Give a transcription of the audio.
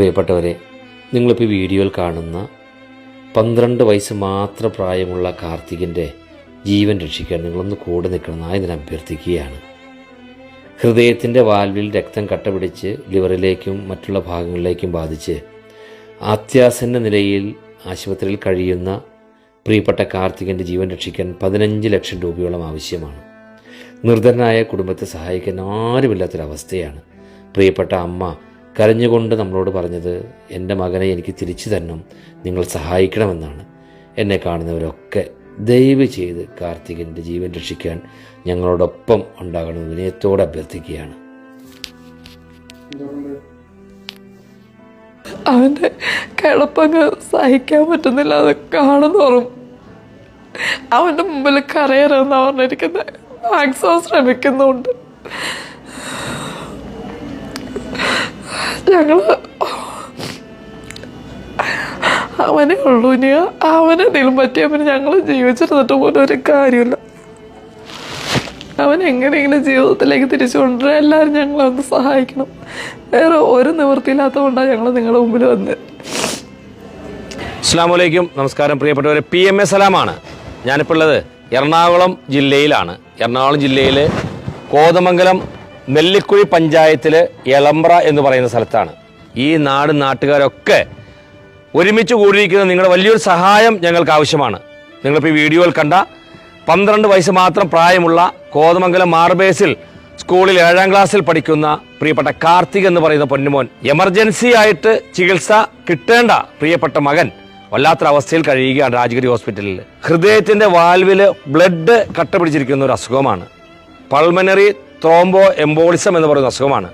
പ്രിയപ്പെട്ടവരെ നിങ്ങളിപ്പോൾ വീഡിയോയിൽ കാണുന്ന പന്ത്രണ്ട് വയസ്സ് മാത്രം പ്രായമുള്ള കാർത്തികിന്റെ ജീവൻ രക്ഷിക്കാൻ നിങ്ങളൊന്ന് കൂടെ നിൽക്കണമെന്നായി ഞാൻ അഭ്യർത്ഥിക്കുകയാണ്. ഹൃദയത്തിന്റെ വാൽവിൽ രക്തം കട്ടപിടിച്ച് ലിവറിലേക്കും മറ്റുള്ള ഭാഗങ്ങളിലേക്കും ബാധിച്ച് അത്യാസന്ന നിലയിൽ ആശുപത്രിയിൽ കഴിയുന്ന പ്രിയപ്പെട്ട കാർത്തികന്റെ ജീവൻ രക്ഷിക്കാൻ പതിനഞ്ച് ലക്ഷം രൂപയോളം ആവശ്യമാണ്. നിർധനായ കുടുംബത്തെ സഹായിക്കാൻ ആരുമില്ലാത്തൊരവസ്ഥയാണ് പ്രിയപ്പെട്ട അമ്മ കരഞ്ഞുകൊണ്ട് നമ്മളോട് പറഞ്ഞത് എന്റെ മകനെ എനിക്ക് തിരിച്ചു തരണം നിങ്ങൾ സഹായിക്കണമെന്നാണ്. എന്നെ കാണുന്നവരൊക്കെ ദയവ് ചെയ്ത് കാർത്തികന്റെ ജീവൻ രക്ഷിക്കാൻ ഞങ്ങളോടൊപ്പം ഉണ്ടാകണമെന്ന് വിനയത്തോടെ അഭ്യർത്ഥിക്കുകയാണ്. അവന്റെ കിടപ്പങ്ങ് സഹിക്കാൻ പറ്റുന്നില്ല അത് കാണുന്നോറും. അവന്റെ മുമ്പിൽ കരയരുതെന്ന് പറഞ്ഞിരിക്കുന്നത് മാക്സിമം ശ്രമിക്കുന്നുണ്ട്. ഞങ്ങൾ അവനെ ഉള്ളൂ. ഇനി അവനെന്തെങ്കിലും പറ്റിയാൽ പിന്നെ ഞങ്ങൾ ജീവിച്ചിരുന്നിട്ട് പോലും ഒരു കാര്യമില്ല. അവൻ എങ്ങനെയെങ്കിലും ജീവിതത്തിലേക്ക് തിരിച്ചു കൊണ്ടുവരാൻ എല്ലാവരും ഞങ്ങളെ ഒന്ന് സഹായിക്കണം. വേറെ ഒരു നിവൃത്തിയില്ലാത്തതുകൊണ്ടാണ് ഞങ്ങൾ നിങ്ങളുടെ മുമ്പിൽ വന്നത് അസ്സാം വലൈക്കും നമസ്കാരം പ്രിയപ്പെട്ടവരെ. പി എം എസ് സലാമാണ്. ഞാനിപ്പോൾ ഉള്ളത് എറണാകുളം ജില്ലയിലാണ്. എറണാകുളം ജില്ലയിലെ കോതമംഗലം നെല്ലിക്കുഴി പഞ്ചായത്തിൽ എളമ്പ്ര എന്ന് പറയുന്ന സ്ഥലത്താണ്. ഈ നാട് നാട്ടുകാരൊക്കെ ഒരുമിച്ച് കൂടിയിരിക്കുന്ന നിങ്ങളുടെ വലിയൊരു സഹായം ഞങ്ങൾക്ക് ആവശ്യമാണ്. നിങ്ങളിപ്പോൾ ഈ വീഡിയോയിൽ കണ്ട പന്ത്രണ്ട് വയസ്സ് മാത്രം പ്രായമുള്ള കോതമംഗലം മാർബേസിൽ സ്കൂളിൽ ഏഴാം ക്ലാസ്സിൽ പഠിക്കുന്ന പ്രിയപ്പെട്ട കാർത്തിക് എന്ന് പറയുന്ന പൊന്നുമോൻ എമർജൻസി ആയിട്ട് ചികിത്സ കിട്ടേണ്ട പ്രിയപ്പെട്ട മകൻ വല്ലാത്തൊരവസ്ഥയിൽ കഴിയുകയാണ് രാജഗിരി ഹോസ്പിറ്റലിൽ. ഹൃദയത്തിന്റെ വാൽവിൽ ബ്ലഡ് കട്ട പിടിച്ചിരിക്കുന്ന ഒരു അസുഖമാണ്. പൾമനറി ത്രോംബോ എംബോളിസം എന്ന് പറയുന്ന അസുഖമാണ്.